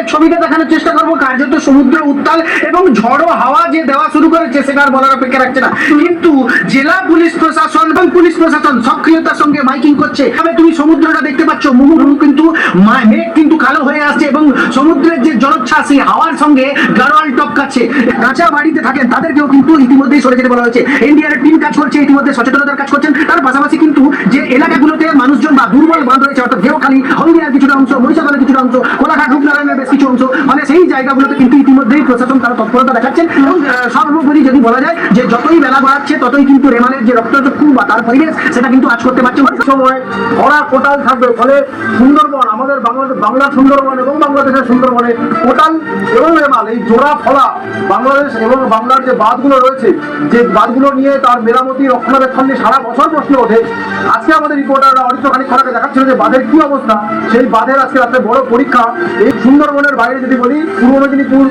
আপনাদের ছবিটা দেখানোর চেষ্টা করব। কার্যত সমুদ্র উত্তাল এবং ঝড়ো হাওয়া যে দেওয়া শুরু করেছে, সেটা আর বলার অপেক্ষা রাখছে না। কিন্তু জেলা পুলিশ প্রশাসন এবং পুলিশ প্রশাসন সক্রিয়তার সঙ্গে মাইকিং করছে। তবে তুমি সমুদ্রটা দেখতে পাচ্ছ। মুহুর্মুহু কিন্তু মেঘ কিন্তু কালো হয়ে আসছে এবং সমুদ্রের যে জলোচ্ছ্বাস সেই হাওয়ার সঙ্গে গাড়োয়াল টপকাচ্ছে। কাঁচা বাড়িতে থাকেন, তাদেরকেও কিন্তু ইতিমধ্যেই সরে যেতে বলা হয়েছে। এনডিআর টিম কাজ করছে, ইতিমধ্যে সচেতনতার কাজ করছেন। তার পাশাপাশি কিন্তু যে এলাকাগুলোতে দুর্বল বাঁধ রয়েছে অর্থাৎ গেওখালি হলদিয়ার কিছুটা অংশ মহিষাদলের কিছুটা অংশ কোলাঘাট রূপনারায়ণের বেশ অংশ মানে সেই জায়গাগুলোতে কিন্তু ইতিমধ্যেই প্রশাসন তারা তৎপরতা দেখাচ্ছেন এবং সর্বোপরি যদি বলা যায় যে যতই বেলা বাড়াচ্ছে, ততই কিন্তু রেমালের যে রক্তচক্ষু বা তার পরিবেশ, সেটা কিন্তু আজ করতে পারছে। সময় খরা কোটাল থাকবে, ফলে সুন্দরবন, আমাদের বাংলাদেশ, বাংলার সুন্দরবন এবং বাংলাদেশের সুন্দরবনে কোটাল এবং রেমাল, এই জোড়া ফলা বাংলাদেশ এবং বাংলার যে বাঁধগুলো রয়েছে, যে বাঁধগুলো নিয়ে তার মেরামতি, রক্ষণাবেক্ষণ নিয়ে সারা বছর প্রশ্ন ওঠে। আজকে আমাদের রিপোর্টাররা অরিত্র খানিক দেখাচ্ছিল যে বাঁধের কি অবস্থা। সেই বাঁধের আজকে রাত্রে বড় পরীক্ষা। এই সুন্দরবনের বাইরে যদি বলি, পূর্ব মেদিনীপুর,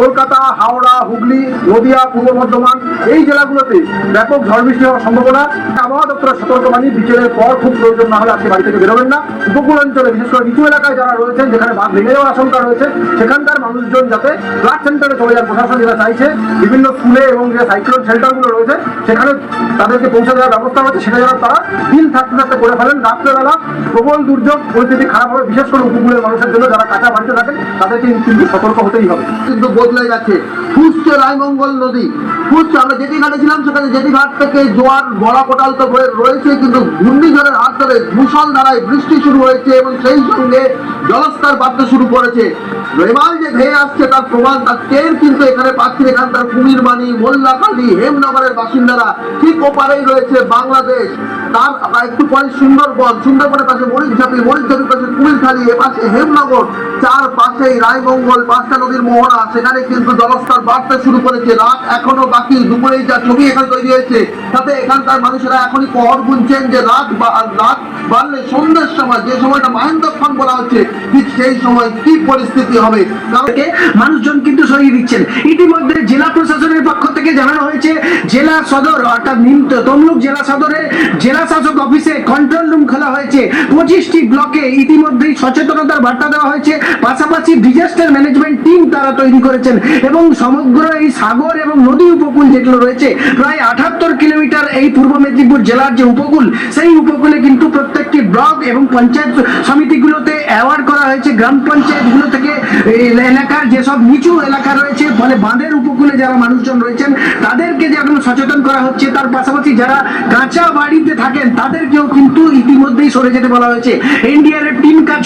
কলকাতা, হাওড়া, হুগলি, নদিয়া, পূর্ব বর্ধমান, এই জেলাগুলোতে ব্যাপক ঝড় বৃষ্টি হওয়ার সম্ভাবনা। আবহাওয়া দপ্তরের সতর্কবাণী, বিকেলের পর খুব প্রয়োজন না হলে আজকে বাড়ি থেকে বেরোবেন না। উপকূল অঞ্চলে, বিশেষ করে নিচু এলাকায় যারা রয়েছেন, যেখানে বাঁধ ভেঙে যাওয়ার আশঙ্কা রয়েছে, সেখানকার মানুষজন যাতে ফ্লাড সেন্টারে চলে যান, প্রশাসন যেটা চাইছে, বিভিন্ন স্কুলে এবং যে সাইক্লোন শেল্টারগুলো রয়েছে, সেখানে তাদেরকে পৌঁছে দেওয়ার ব্যবস্থা হচ্ছে সেটা যেন তারা দিন থাকতে থাকতে করে ফেলেন। রাত্রেবেলা প্রবল দুর্যোগ, পরিস্থিতি খারাপ হবে, বিশেষ করে উপকূলের মানুষের জন্য, যারা কাঁচা বাড়িতে থাকেন তাদেরকে কিন্তু সতর্ক হতেই হবে। কিন্তু বদলে যাচ্ছে। ফুসছে রায়মঙ্গল নদী। ফুসছে আমরা যেটি ঘাটে ছিলাম সেখানে যেটি ঘাট থেকে জোয়ার বড়া কোটাল তো রয়েছে, কিন্তু ঘূর্ণিঝড়ের হাত ধরে ভূষণ ধারায় বৃষ্টি শুরু হয়েছে এবং সেই সঙ্গে জলস্তর বাড়তে শুরু করেছে। রেমাল যে ধেয়ে আসছে তার প্রমাণ তার টের কিন্তু এখানে পাচ্ছি এখানকার কুমিরবাণী মোল্লাকালী হেমনগরের বাসিন্দারা। ঠিক ওপারেই রয়েছে বাংলাদেশ। তার একটু পরে সুন্দরবন, সুন্দরবনের পাশে মরিচঝাপি মরিচঝাপির পাশে কুমিরখালী এ পাশে হেমনগর। চার পাশেই রায়মঙ্গল, পাঁচটা নদীর মোহনা, সেখানে কিন্তু জলস্তর বাড়তে শুরু করেছে রাত এখনও বাকি, দুপুরেই যা ছবি এখানে তৈরি হয়েছে, তাতে এখানকার মানুষেরা এখনই পহর গুনছেন যে রাত রাত বাড়লে সন্ধ্যের সময়, যে সময়টা মাহেন্দ্রক্ষণ বলা হচ্ছে, ঠিক সেই সময় কি পরিস্থিতি হবে? কারণ মানুষজন কিন্তু সরিয়ে দিচ্ছেন। ইতিমধ্যে জেলা প্রশাসনের পক্ষ থেকে জানানো হয়েছে, জেলা সদর, অর্থাৎ নিম তমলুক জেলা সদরে জেলা শাসক অফিসে কন্ট্রোল রুম খোলা হয়েছে। পঁচিশটি ব্লকে ইতিমধ্যেই সচেতনতার বার্তা দেওয়া হয়েছে। পাশাপাশি ডিজাস্টার ম্যানেজমেন্ট টিম তারা তৈরি করেছেন এবং সমগ্র এই সাগর এবং নদী উপকূল যেগুলো রয়েছে, প্রায় আঠাত্তর কিলোমিটার এই পূর্ব মেদিনীপুর জেলার যে উপকূল, সেই উপকূলে কিন্তু প্রত্যেকটি ব্লক এবং পঞ্চায়েত সমিতিগুলোতে অ্যাওয়ার্ড করা হয়েছে। গ্রাম পঞ্চায়েতগুলো থেকে এলাকার যেসব নিচু এলাকা রয়েছে, ফলে বাঁধের উপকূলে যারা মানুষজন রয়েছেন, তাদেরকে যেমন সচেতন করা হচ্ছে, তার পাশাপাশি যারা কাঁচা বাড়িতে থাকেন, তাদেরকেও কিন্তু ইতিমধ্যেই সরে যেতে বলা হয়েছে। এনডিআরএফ টিম কাজ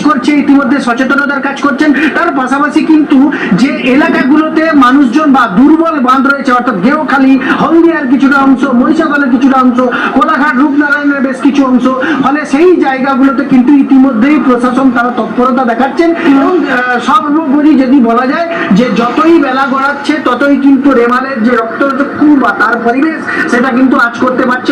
ইতিমধ্যে সচেতনতার কাজ করছেন। তার পাশাপাশি কিন্তু যে এলাকাগুলোতে মানুষজন বা দুর্বল বাঁধ রয়েছে, অর্থাৎ গেওখালি হলদিয়ার কিছুটা অংশ মহিষাদলের কিছুটা অংশ, কোলাঘাট, রূপনারায়ণের বেশ কিছু অংশ, ফলে সেই জায়গাগুলোতে কিন্তু ইতিমধ্যেই প্রশাসন তারা তৎপরতা দেখাচ্ছেন এবং সর্বোপরি যদি বলা যায় যে যতই বেলা গড়াচ্ছে, ততই কিন্তু রেমালের যে রক্তচক্ষু বা তার পরিবেশ, সেটা কিন্তু আজ করতে পারছে।